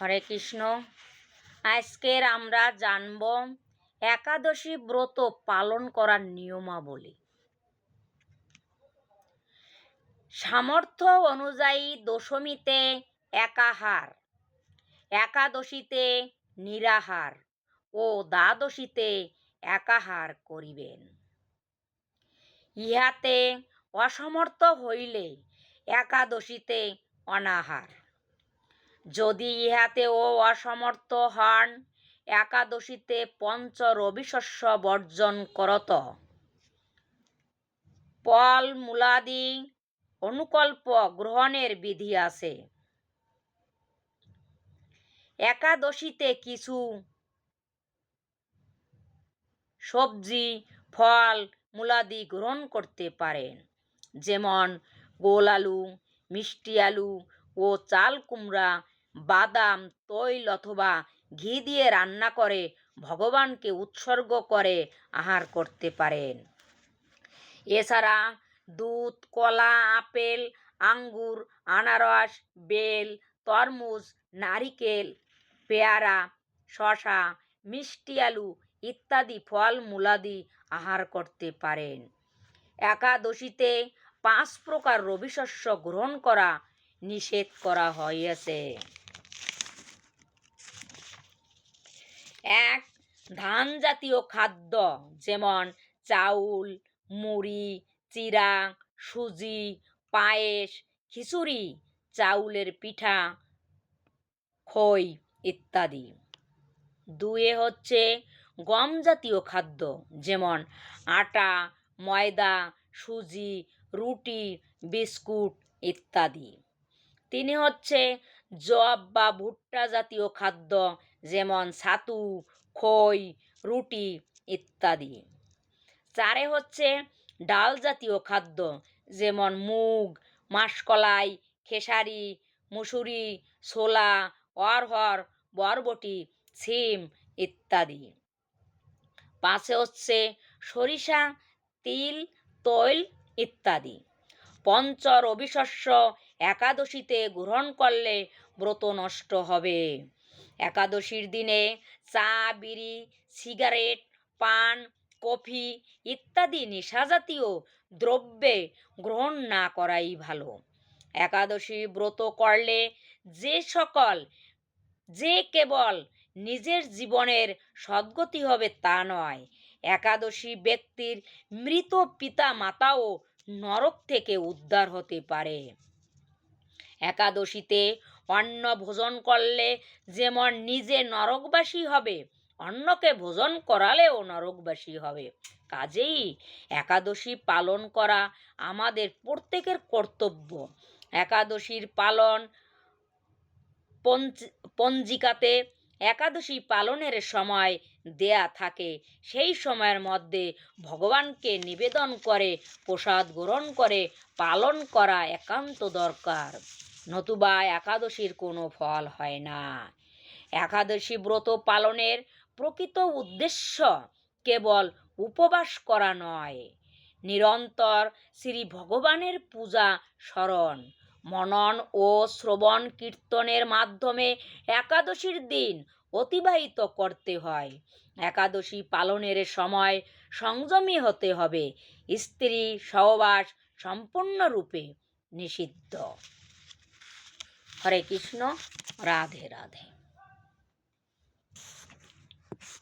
হরে কৃষ্ণ। আজকের আমরা জানব একাদশী ব্রত পালন করার নিয়মাবলী। সামর্থ্য অনুযায়ী দশমীতে একাহার, একাদশীতে নিরাহার ও দ্বাদশীতে একাহার করিবেন। ইহাতে অসমর্থ হইলে একাদশীতে অনাহার। যদি ইহাতেও অসমর্থ হন, একাদশীতে পঞ্চ রবিশস্য বর্জন করত। ফল মূলাদি অনুকল্প গ্রহণের বিধি আছে। একাদশীতে কিছু সবজি, ফল মূলাদি গ্রহণ করতে পারেন। যেমন গোল আলু, মিষ্টি আলু ও চাল কুমড়া, বাদাম, তৈল অথবা ঘি দিয়ে রান্না করে, ভগবানকে উৎসর্গ করে আহার করতে পারেন। এছাড়া দুধ, কলা, আপেল, আঙ্গুর, আনারস, বেল, তরমুজ, নারিকেল, পেয়ারা শশা মিষ্টি আলু ইত্যাদি ফল মূলাদি আহার করতে পারেন। একাদশীতে পাঁচ প্রকার রবিশস্য গ্রহণ করা নিষেধ করা হইয়াছে এক ধান জাতীয় খাদ্য যেমন চাউল, মুড়ি চিরা সুজি, পায়েস, খিচুড়ি, চাউলের পিঠা, খই ইত্যাদি। দুয়ে হচ্ছে গম জাতীয় খাদ্য যেমন আটা, ময়দা, সুজি, রুটি, বিস্কুট ইত্যাদি। তিনি হচ্ছে জব বা ভুট্টা জাতীয় খাদ্য, যেমন ছাতু, খই, রুটি ইত্যাদি। চারে হচ্ছে ডাল জাতীয় খাদ্য, যেমন মুগ, মাসকলাই, খেসারি, মুসুরি, ছোলা অরহর বরবটি, সিম ইত্যাদি। পাশে হচ্ছে সরিষা, তিল, তৈল ইত্যাদি। পঞ্চ রবিশস্য একাদশীতে গ্রহণ করলে ব্রত নষ্ট হবে। একাদশীর দিনে চা, বিড়ি, সিগারেট, পান, কফি ইত্যাদি নেশাজাতীয় দ্রব্যে গ্রহণ না করাই ভালো। একাদশী ব্রত করলে যে সকল, যে কেবল নিজের জীবনের সদ্গতি হবে তা নয়। একাদশী ব্যক্তির মৃত পিতা মাতাও নরক থেকে উদ্ধার হতে পারে। একাদশীতে অন্ন ভোজন করলে যেমন নিজে নরকবাসী হবে অন্যকে ভোজন করালেও নরকবাসী হবে। কাজেই একাদশী পালন করা আমাদের প্রত্যেকের কর্তব্য। একাদশীর পালন পঞ্জিকাতে একাদশী পালনের সময় দেয়া থাকে। সেই সময়ের মধ্যে ভগবানকে নিবেদন করে, প্রসাদ গ্রহণ করে, পালন করা একান্ত দরকার। নতুবা একাদশীর কোনো ফল হয় না। একাদশী ব্রত পালনের প্রকৃত উদ্দেশ্য কেবল উপবাস করা নয়। নিরন্তর শ্রী ভগবানের পূজা স্মরণ, মনন ও শ্রবণ কীর্তনের মাধ্যমে একাদশীর দিন অতিবাহিত করতে হয়। একাদশী পালনের সময় সংযমী হতে হবে। স্ত্রী সহবাস সম্পূর্ণরূপে নিষিদ্ধ। হরে কৃষ্ণ, রাধে রাধে।